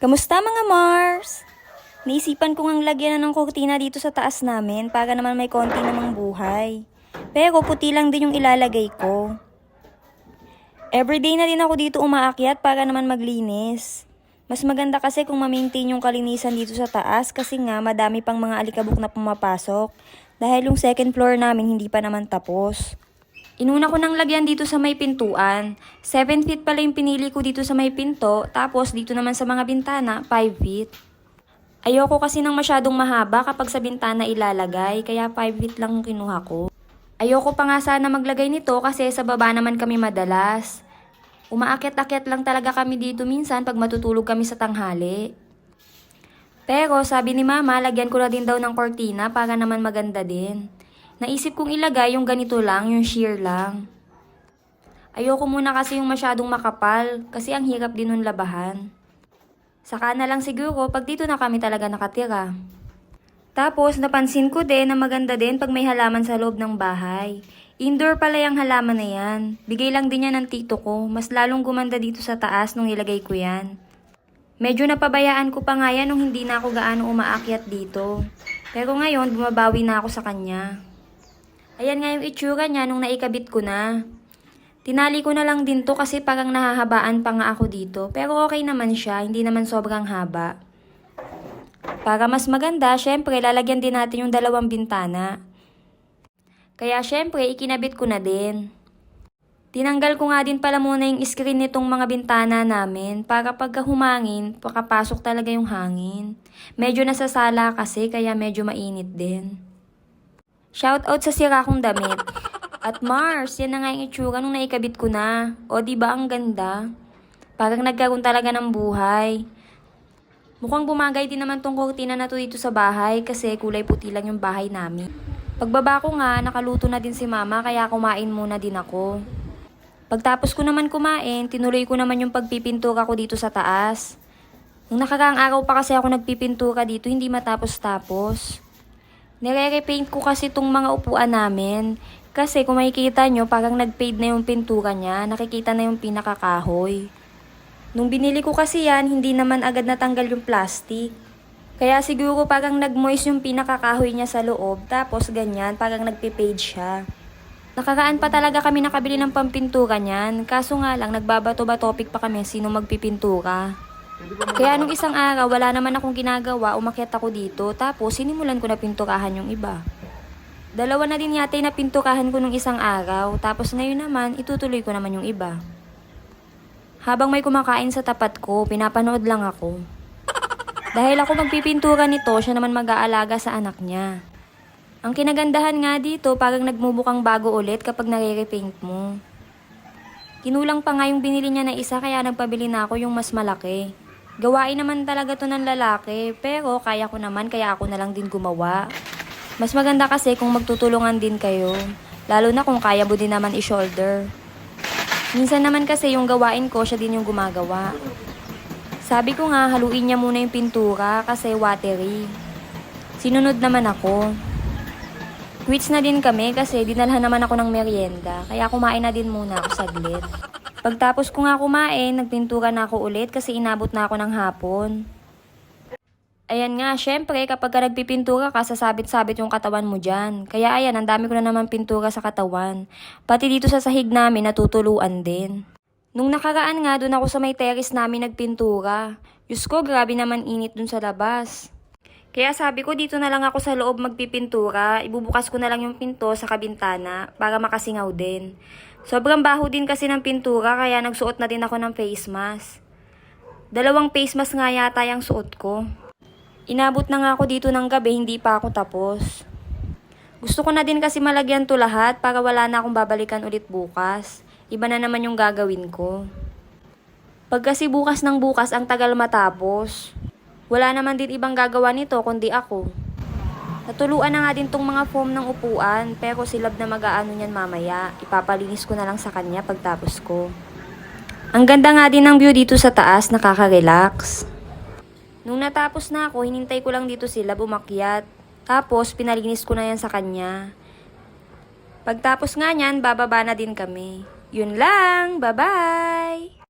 Kamusta mga Mars? Naisipan ko ngang lagyan na ng kortina dito sa taas namin para naman may konti namang buhay. Pero puti lang din yung ilalagay ko. Everyday na din ako dito umaakyat para naman maglinis. Mas maganda kasi kung ma-maintain yung kalinisan dito sa taas kasi nga madami pang mga alikabok na pumapasok dahil yung second floor namin hindi pa naman tapos. Inuna ko nang lagyan dito sa may pintuan. 7 feet pala yung pinili ko dito sa may pinto, tapos dito naman sa mga bintana, 5 feet. Ayoko kasi ng masyadong mahaba kapag sa bintana ilalagay, kaya 5 feet lang kinuha ko. Ayoko pa nga sana maglagay nito kasi sa baba naman kami madalas. Umaakyat-akyat lang talaga kami dito minsan pag matutulog kami sa tanghali. Pero sabi ni mama, lagyan ko na din daw ng kortina para naman maganda din. Naisip kong ilagay yung ganito lang, yung sheer lang. Ayoko muna kasi yung masyadong makapal kasi ang hirap din nun labahan. Saka na lang siguro pag dito na kami talaga nakatira. Tapos napansin ko din na maganda din pag may halaman sa loob ng bahay. Indoor pala yung halaman na yan. Bigay lang din yan ng tito ko. Mas lalong gumanda dito sa taas nung ilagay ko yan. Medyo napabayaan ko pa nga yan nung hindi na ako gaano umaakyat dito. Pero ngayon, bumabawi na ako sa kanya. Ayan nga yung itsura niya nung naikabit ko na. Tinali ko na lang din to kasi parang nahahabaan pa nga ako dito. Pero okay naman siya, hindi naman sobrang haba. Para mas maganda, syempre lalagyan din natin yung dalawang bintana. Kaya syempre, ikinabit ko na din. Tinanggal ko nga din pala muna yung screen nitong mga bintana namin para pagka humangin, pakapasok talaga yung hangin. Medyo nasasala kasi kaya medyo mainit din. Shoutout sa sira kong damit. At Mars, yan na nga yung itsura nung naikabit ko na. O di ba ang ganda? Parang nagkaroon talaga ng buhay. Mukhang bumagay din naman tong kortina na to dito sa bahay kasi kulay puti lang yung bahay namin. Pagbaba ko nga, nakaluto na din si mama kaya kumain muna din ako. Pagtapos ko naman kumain, tinuloy ko naman yung pagpipintura ko dito sa taas. Nung nakaraang araw pa kasi ako nagpipintura dito, hindi matapos-tapos. Nire-repaint ko kasi tong mga upuan namin. Kasi kung makikita nyo, parang nag-fade na yung pintura niya. Nakikita na yung pinakakahoy. Nung binili ko kasi yan, hindi naman agad natanggal yung plastic. Kaya siguro parang nag-moist yung pinakakahoy niya sa loob. Tapos ganyan, parang nagpe-fade siya. Nakaraan pa talaga kami nakabili ng pampintura niyan. Kaso nga lang, nagbabato ba topic pa kami sino magpipintura. Kaya nung isang araw, wala naman akong ginagawa, umakyat ako dito, tapos sinimulan ko na pinturahan yung iba. Dalawa na din yata yung napinturahan ko nung isang araw, tapos ngayon naman, itutuloy ko naman yung iba. Habang may kumakain sa tapat ko, pinapanood lang ako. Dahil ako magpipintura nito, siya naman mag-aalaga sa anak niya. Ang kinagandahan nga dito, parang nagmubukang bago ulit kapag nare-repaint mo. Kinulang pa nga yung binili niya na isa kaya nagpabili na ako yung mas malaki. Gawain naman talaga to ng lalaki, pero kaya ko naman kaya ako na lang din gumawa. Mas maganda kasi kung magtutulungan din kayo, lalo na kung kaya mo din naman i-shoulder. Minsan naman kasi yung gawain ko, siya din yung gumagawa. Sabi ko nga, haluin niya muna yung pintura kasi watery. Sinunod naman ako. Quits na din kami kasi dinalhan naman ako ng merienda, kaya kumain na din muna ako saglit. Pagtapos ko nga kumain, nagpintura na ako ulit kasi inabot na ako ng hapon. Ayan nga, syempre kapag ka nagpipintura ka, sasabit-sabit yung katawan mo dyan. Kaya ayan, ang dami ko na naman pintura sa katawan. Pati dito sa sahig namin, natutuluan din. Nung nakaraan nga, doon ako sa may terrace namin nagpintura. Diyos grabe naman init dun sa labas. Kaya sabi ko, dito na lang ako sa loob magpipintura. Ibubukas ko na lang yung pinto sa kabintana para makasingaw din. Sobrang baho din kasi ng pintura kaya nagsuot na din ako ng face mask. Dalawang face mask nga yata yung suot ko. Inabot na nga ako dito ng gabi, hindi pa ako tapos. Gusto ko na din kasi malagyan to lahat para wala na akong babalikan ulit bukas. Iba na naman yung gagawin ko. Pag kasi bukas ng bukas ang tagal matapos, wala naman din ibang gagawa nito kundi ako. Natuluan na nga din tong mga foam ng upuan, pero silab na mag-aano niyan mamaya. Ipapalinis ko na lang sa kanya pagtapos ko. Ang ganda nga din ng view dito sa taas, nakaka-relax. Nung natapos na ako, hinintay ko lang dito sila bumakyat. Tapos, pinalinis ko na yan sa kanya. Pagtapos nga niyan, bababa na din kami. Yun lang, bye-bye!